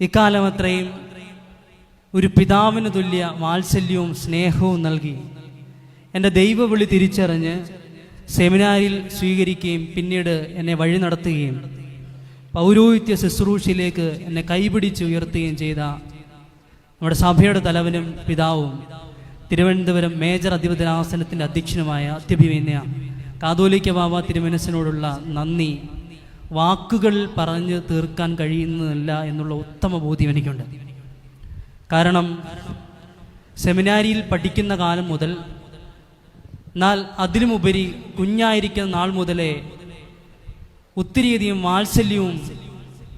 ഇക്കാലം അത്രയും ഒരു പിതാവിന് തുല്യ വാത്സല്യവും സ്നേഹവും നൽകി. എന്റെ ദൈവവിളി തിരിച്ചറിഞ്ഞ് സെമിനാരിൽ സ്വീകരിക്കുകയും പിന്നീട് എന്നെ വഴി നടത്തുകയും പൗരോഹിത്യ ശുശ്രൂഷയിലേക്ക് എന്നെ കൈപിടിച്ച് ഉയർത്തുകയും ചെയ്ത നമ്മുടെ സഭയുടെ തലവനും പിതാവും തിരുവനന്തപുരം മേജർ അധിപതിരാസനത്തിന്റെ അധ്യക്ഷനുമായ അത്യഭിമന്യ കാതോലിക്ക ബാബ തിരുമനസിനോടുള്ള നന്ദി. വാക്കുകൾ പറഞ്ഞ് തീർക്കാൻ കഴിയുന്നതല്ല എന്നുള്ള ഉത്തമ ബോധ്യം എനിക്കുണ്ട്. കാരണം സെമിനാരിയിൽ പഠിക്കുന്ന കാലം മുതൽ എന്നാൽ അതിലുമുപരി കുഞ്ഞായിരിക്കുന്ന നാൾ മുതലേ ഒത്തിരിയധികം വാത്സല്യവും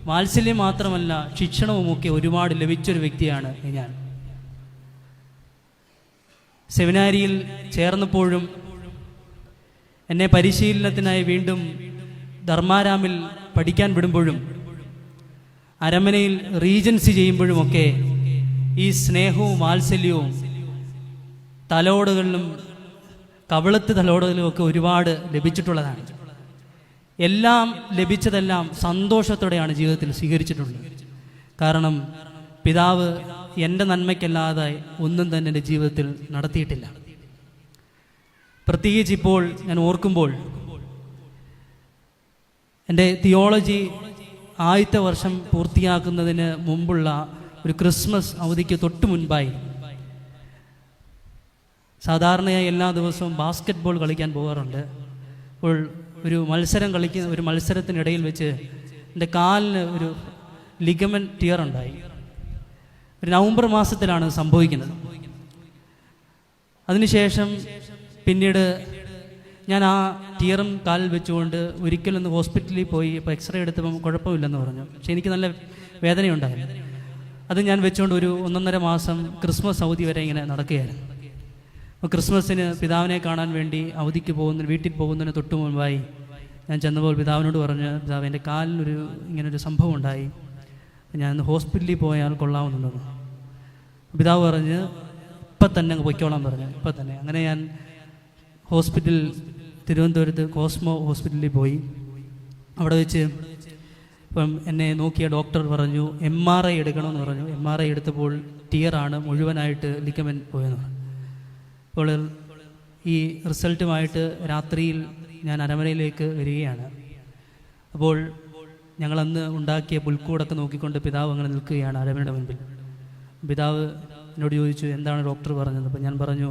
വാത്സല്യം മാത്രമല്ല ശിക്ഷണവുമൊക്കെ ഒരുപാട് ലഭിച്ചൊരു വ്യക്തിയാണ് ഞാൻ. സെമിനാരിയിൽ ചേർന്നപ്പോഴും എന്നെ പരിശീലനത്തിനായി വീണ്ടും ധർമാരാമിൽ പഠിക്കാൻ വിടുമ്പോഴും അരമനയിൽ റീജൻസി ചെയ്യുമ്പോഴുമൊക്കെ ഈ സ്നേഹവും വാത്സല്യവും തലോടുകളിലും കവളത്ത് തലോടുകളിലും ഒക്കെ ഒരുപാട് ലഭിച്ചിട്ടുള്ളതാണ്. എല്ലാം ലഭിച്ചതെല്ലാം സന്തോഷത്തോടെയാണ് ജീവിതത്തിൽ സ്വീകരിച്ചിട്ടുള്ളത്. കാരണം പിതാവ് എന്റെ നന്മയ്ക്കല്ലാതെ ഒന്നും തന്നെ എന്റെ ജീവിതത്തിൽ നടത്തിയിട്ടില്ല. പ്രത്യേകിച്ച് ഇപ്പോൾ ഞാൻ ഓർക്കുമ്പോൾ എന്റെ തിയോളജി ആദ്യത്തെ വർഷം പൂർത്തിയാക്കുന്നതിന് മുമ്പുള്ള ഒരു ക്രിസ്മസ് അവധിക്ക് തൊട്ട് മുൻപായി. സാധാരണയായി എല്ലാ ദിവസവും ബാസ്ക്കറ്റ് ബോൾ കളിക്കാൻ പോകാറുണ്ട്. അപ്പോൾ ഒരു മത്സരം കളിക്കുന്ന ഒരു മത്സരത്തിനിടയിൽ വെച്ച് എന്റെ കാലിന് ഒരു ലിഗമൻ ടിയർ ഉണ്ടായി. ഒരു നവംബർ മാസത്തിലാണ് സംഭവിക്കുന്നത്. അതിനുശേഷം പിന്നീട് ഞാൻ ആ ടീറും കാലിൽ വെച്ചുകൊണ്ട് ഒരിക്കലൊന്ന് ഹോസ്പിറ്റലിൽ പോയി ഇപ്പോൾ എക്സ്റേ എടുത്തപ്പം കുഴപ്പമില്ലെന്ന് പറഞ്ഞു. പക്ഷെ എനിക്ക് നല്ല വേദനയുണ്ടായിരുന്നു. അത് ഞാൻ വെച്ചുകൊണ്ട് ഒരു ഒന്നൊന്നര മാസം ക്രിസ്മസ് അവധി വരെ ഇങ്ങനെ നടക്കുകയായിരുന്നു. അപ്പോൾ ക്രിസ്മസിന് പിതാവിനെ കാണാൻ വേണ്ടി അവധിക്ക് പോകുന്ന വീട്ടിൽ പോകുന്നതിന് തൊട്ട് മുൻപായി ഞാൻ ചെന്നപ്പോൾ പിതാവിനോട് പറഞ്ഞ് പിതാവ് എന്റെ കാലിനൊരു ഇങ്ങനൊരു സംഭവം ഉണ്ടായി ഞാൻ ഹോസ്പിറ്റലിൽ പോയാൽ കൊള്ളാമെന്നുള്ളത്. പിതാവ് പറഞ്ഞ് ഇപ്പം തന്നെ പൊയ്ക്കോളാൻ പറഞ്ഞു. ഇപ്പം തന്നെ അങ്ങനെ ഞാൻ ഹോസ്പിറ്റൽ തിരുവനന്തപുരത്ത് കോസ്മോ ഹോസ്പിറ്റലിൽ പോയി. അവിടെ വെച്ച് ഇപ്പം എന്നെ നോക്കിയ ഡോക്ടർ പറഞ്ഞു എം ആർ ഐ എടുക്കണമെന്ന് പറഞ്ഞു. എം ആർ ഐ എടുത്തപ്പോൾ ടിയറാണ് മുഴുവനായിട്ട് ലിക്കമൻ പോയെന്ന് പറഞ്ഞു. അപ്പോൾ ഈ റിസൾട്ടുമായിട്ട് രാത്രിയിൽ ഞാൻ അരമനയിലേക്ക് വരികയാണ്. അപ്പോൾ ഞങ്ങളന്ന് ഉണ്ടാക്കിയ പുൽക്കൂടൊക്കെ നോക്കിക്കൊണ്ട് പിതാവ് അങ്ങനെ നിൽക്കുകയാണ് അരമനയുടെ മുൻപിൽ. പിതാവ് എന്നോട് ചോദിച്ചു എന്താണ് ഡോക്ടർ പറഞ്ഞത്? അപ്പോൾ ഞാൻ പറഞ്ഞു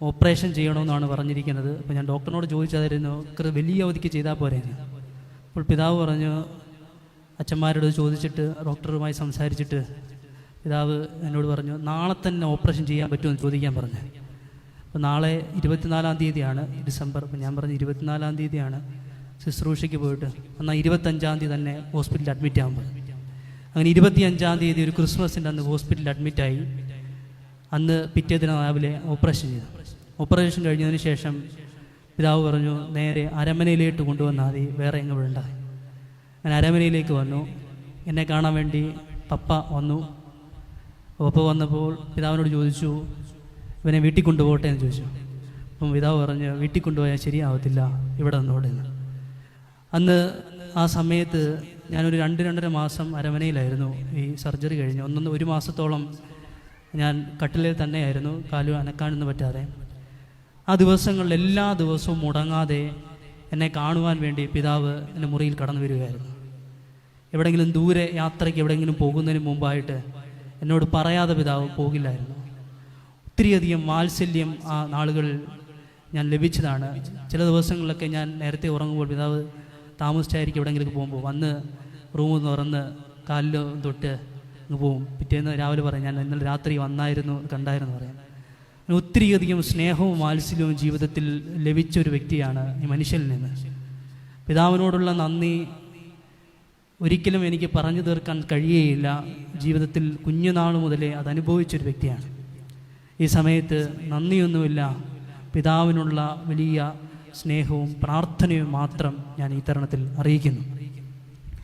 ഓപ്പറേഷൻ ചെയ്യണമെന്നാണ് പറഞ്ഞിരിക്കുന്നത്. അപ്പോൾ ഞാൻ ഡോക്ടറിനോട് ചോദിച്ചതായിരുന്നു വലിയ അവധിക്ക് ചെയ്താൽ പോരെ? അപ്പോൾ പിതാവ് പറഞ്ഞു അച്ഛന്മാരോട് ചോദിച്ചിട്ട് ഡോക്ടറുമായി സംസാരിച്ചിട്ട് പിതാവ് എന്നോട് പറഞ്ഞു നാളെ തന്നെ ഓപ്പറേഷൻ ചെയ്യാൻ പറ്റുമെന്ന് ചോദിക്കാൻ പറഞ്ഞു. അപ്പോൾ നാളെ ഇരുപത്തിനാലാം തീയതിയാണ് ഡിസംബർ അപ്പോൾ ഞാൻ പറഞ്ഞു ഇരുപത്തിനാലാം തീയതിയാണ് ശുശ്രൂഷയ്ക്ക് പോയിട്ട്. എന്നാൽ ഇരുപത്തഞ്ചാം തീയതി തന്നെ ഹോസ്പിറ്റലിൽ അഡ്മിറ്റ് ആകുമ്പോൾ അങ്ങനെ ഇരുപത്തിയഞ്ചാം തീയതി ഒരു ക്രിസ്മസിന്റെ അന്ന് ഹോസ്പിറ്റലിൽ അഡ്മിറ്റായി അന്ന് പിറ്റേ ദിനം രാവിലെ ഓപ്പറേഷൻ ചെയ്തു. ഓപ്പറേഷൻ കഴിഞ്ഞതിന് ശേഷം പിതാവ് പറഞ്ഞു നേരെ അരമനയിലേക്ക് കൊണ്ടുവന്നാൽ മതി വേറെ എങ്ങും വിടണ്ട. ഞാൻ അരമനയിലേക്ക് വന്നു. എന്നെ കാണാൻ വേണ്ടി പപ്പ വന്നു. പപ്പ വന്നപ്പോൾ പിതാവിനോട് ചോദിച്ചു ഇവനെ വീട്ടിൽ കൊണ്ടുപോകട്ടെ എന്ന് ചോദിച്ചു. അപ്പം പിതാവ് പറഞ്ഞു വീട്ടിൽ കൊണ്ടുപോയാൽ ശരിയാവത്തില്ല ഇവിടെ നിന്നോടെ എന്ന്. അന്ന് ആ സമയത്ത് ഞാനൊരു രണ്ട് രണ്ടര മാസം അരമനയിലായിരുന്നു. ഈ സർജറി കഴിഞ്ഞ് ഒന്നൊന്ന് ഒരു മാസത്തോളം ഞാൻ കട്ടിലിൽ തന്നെയായിരുന്നു കാലു അനക്കാനൊന്നും പറ്റാതെ. ആ ദിവസങ്ങളിൽ എല്ലാ ദിവസവും മുടങ്ങാതെ എന്നെ കാണുവാൻ വേണ്ടി പിതാവ് എന്റെ മുറിയിൽ കടന്നു വരികയായിരുന്നു എവിടെങ്കിലും ദൂരെ യാത്രയ്ക്ക് എവിടെയെങ്കിലും പോകുന്നതിന് മുമ്പായിട്ട് എന്നോട് പറയാതെ പിതാവ് പോകില്ലായിരുന്നു. ഒത്തിരിയധികം വാത്സല്യം ആ നാളുകളിൽ ഞാൻ ലഭിച്ചതാണ്. ചില ദിവസങ്ങളിലൊക്കെ ഞാൻ നേരത്തെ ഉറങ്ങുമ്പോൾ പിതാവ് താമസിച്ചായിരിക്കും എവിടെയെങ്കിലും പോകുമ്പോൾ വന്ന് റൂം തുറന്ന് കാലിൽ തൊട്ട് അങ്ങ് പോവും പിറ്റേന്ന് രാവിലെ പറയാം ഞാൻ ഇന്നലെ രാത്രി വന്നായിരുന്നു കണ്ടായിരുന്നു പറയാം. ഒത്തിരിയധികം സ്നേഹവും വാത്സല്യവും ജീവിതത്തിൽ ലഭിച്ച ഒരു വ്യക്തിയാണ് ഈ മനുഷ്യനിൽ നിന്ന്. പിതാവിനോടുള്ള നന്ദി ഒരിക്കലും എനിക്ക് പറഞ്ഞു തീർക്കാൻ കഴിയുകയില്ല ജീവിതത്തിൽ കുഞ്ഞുനാൾ മുതലേ അത് അനുഭവിച്ചൊരു വ്യക്തിയാണ്. ഈ സമയത്ത് നന്ദിയൊന്നുമില്ല. പിതാവിനുള്ള വലിയ സ്നേഹവും പ്രാർത്ഥനയും മാത്രം ഞാൻ ഈ തരണത്തിൽ അറിയിക്കുന്നു.